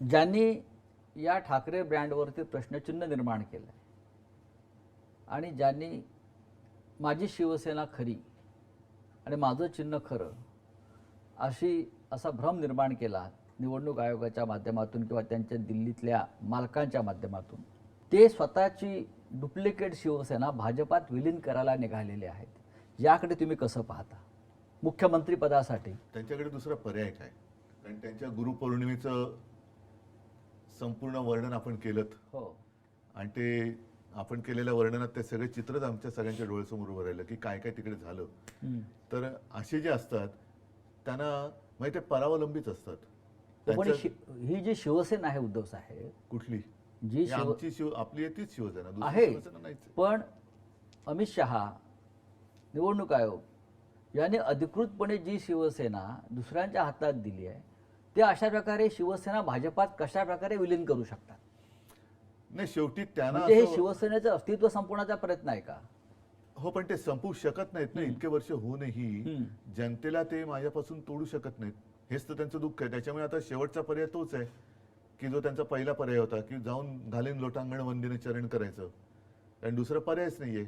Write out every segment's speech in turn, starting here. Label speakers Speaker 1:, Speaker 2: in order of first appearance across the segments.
Speaker 1: ज्यांनी या ठाकरे ब्रँडवरती प्रश्नचिन्ह निर्माण केलं आहे आणि ज्यांनी माझी शिवसेना खरी आणि माझं चिन्ह खरं अशी असा भ्रम निर्माण केला निवडणूक आयोगाच्या माध्यमातून किंवा त्यांच्या दिल्लीतल्या मालकांच्या माध्यमातून ते स्वतःची डुप्लिकेट शिवसेना भाजपात विलीन करायला निघालेले आहेत. याकडे तुम्ही कसं पाहता? मुख्यमंत्रीपदासाठी.
Speaker 2: त्यांच्याकडे दुसरा पर्याय काय? कारण त्यांच्या गुरुपौर्णिमेचं संपूर्ण वर्णन आपण केलं
Speaker 1: हो.
Speaker 2: आणि ते आपण केलेल्या वर्णनात ते सगळे चित्रच आमच्या सगळ्यांच्या डोळ्यासमोर उभं राहिलं की काय काय तिकडे झालं. तर असे जे असतात त्यांना माहिती आहे परावलंबीच असतात.
Speaker 1: पण
Speaker 2: त्यांच्या-
Speaker 1: शि- ही जी शिवसेना आहे उद्धव साहेब
Speaker 2: कुठली?
Speaker 1: जी
Speaker 2: ही
Speaker 1: शिव
Speaker 2: आमची शिव आपली आहे तीच शिवसेना दुसरी
Speaker 1: आहे.
Speaker 2: शिवसेना नाहीच आहे.
Speaker 1: पण अमित शहा निवडणूक आयोग यांनी अधिकृतपणे जी शिवसेना दुसऱ्यांच्या हातात दिली आहे ते अशा प्रकारे शिवसेना भाजपात कशा प्रकारे विलीन करू शकतात?
Speaker 2: नाही शेवटी त्यांना
Speaker 1: म्हणजे हे शिवसेनेचं अस्तित्व संपवण्याचा प्रयत्न आहे का?
Speaker 2: हो पण ते संपवू शकत नाहीत ना इतके वर्ष होऊनही. जनतेला ते माझ्यापासून तोडू शकत नाहीत. हेच तर त्यांचं दुःख आहे. त्याच्यामुळे आता शेवटचा पर्याय तोच आहे की जो त्यांचा पहिला पर्याय होता की जाऊन घालीन लोटांगण वंदीने चरण करायचं. कारण दुसरा पर्यायच नाहीये.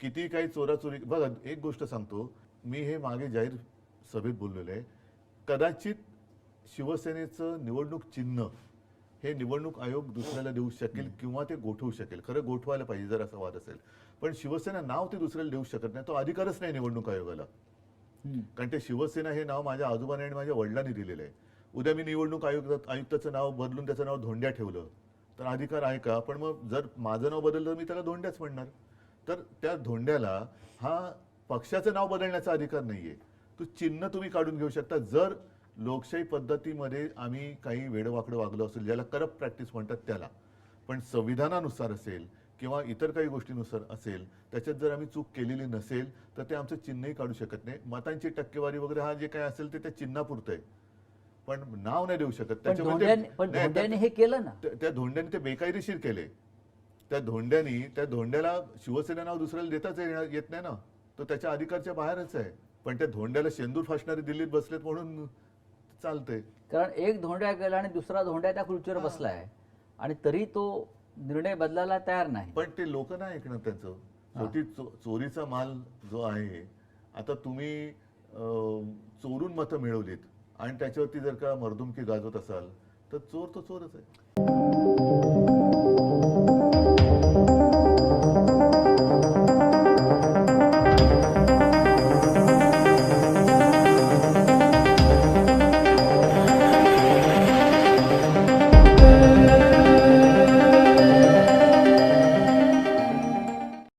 Speaker 2: किती काही चोराचोरी बघा एक गोष्ट सांगतो. मी हे मागे जाहीर सभेत बोललेलो आहे. कदाचित शिवसेनेचं निवडणूक चिन्ह हे निवडणूक आयोग दुसऱ्याला देऊ शकेल किंवा ते गोठवू शकेल. खरं गोठवायला पाहिजे जर असा वाद असेल. पण शिवसेना नाव ते दुसऱ्याला देऊ शकत नाही. तो अधिकारच नाही निवडणूक आयोगाला. कारण ते शिवसेना हे नाव माझ्या आजोबाने आणि माझ्या वडिलांनी दिलेलं आहे. उद्या मी निवडणूक आयुक्त आयुक्ताचं नाव बदलून त्याचं नाव धोंड्या ठेवलं. तर अधिकार आहे का? पण मग जर माझं नाव बदललं तर मी त्याला धोंड्याच म्हणणार. तर त्या धोंड्याला हा पक्षाचं नाव बदलण्याचा अधिकार नाहीये. तो चिन्ह तुम्ही काढून घेऊ शकता. जर लोकशाही पद्धतीमध्ये आम्ही काही वेडवाकडं वागलो असेल ज्याला करप्ट प्रॅक्टिस म्हणतात त्याला. पण संविधानानुसार असेल किंवा इतर काही गोष्टीनुसार असेल त्याच्यात जर आम्ही चूक केलेली नसेल तर ते आमचं चिन्हही काढू शकत नाही. मतांची टक्केवारी वगैरे हा जे काही असेल ते त्या चिन्हापुरतं आहे पण नाव नाही देऊ शकत.
Speaker 1: पण
Speaker 2: त्याच्यामुळे
Speaker 1: धोंड्याने
Speaker 2: ते-
Speaker 1: पण
Speaker 2: नाही,
Speaker 1: धोंड्याने हे केलं ना?
Speaker 2: त्या- धोंड्याने ते बेकायदेशीर केले. त्या धोंड्यानी त्या धोंड्याला शिवसेना नाव दुसऱ्याला देताच येणार- येत नाही ना. तो त्याच्या अधिकारच्या बाहेरच आहे. पण त्या धोंड्याला शेंदूर फासणारे दिल्लीत बसलेत म्हणून चालतंय.
Speaker 1: कारण एक धोंड्या गेला आणि दुसरा धोंड्या त्या खुर्चीवर बसलाय. आणि तरी तो निर्णय बदलायला तयार नाही.
Speaker 2: पण ते लोक नाही ऐकणार त्यांचं. शेवटी चो- चोरीचा माल जो आहे आता तुम्ही चोरून मतं मिळवलीत आणि त्याच्यावरती जर का मर्दुमकी गाजवत असाल तर चोर तो चोरच आहे.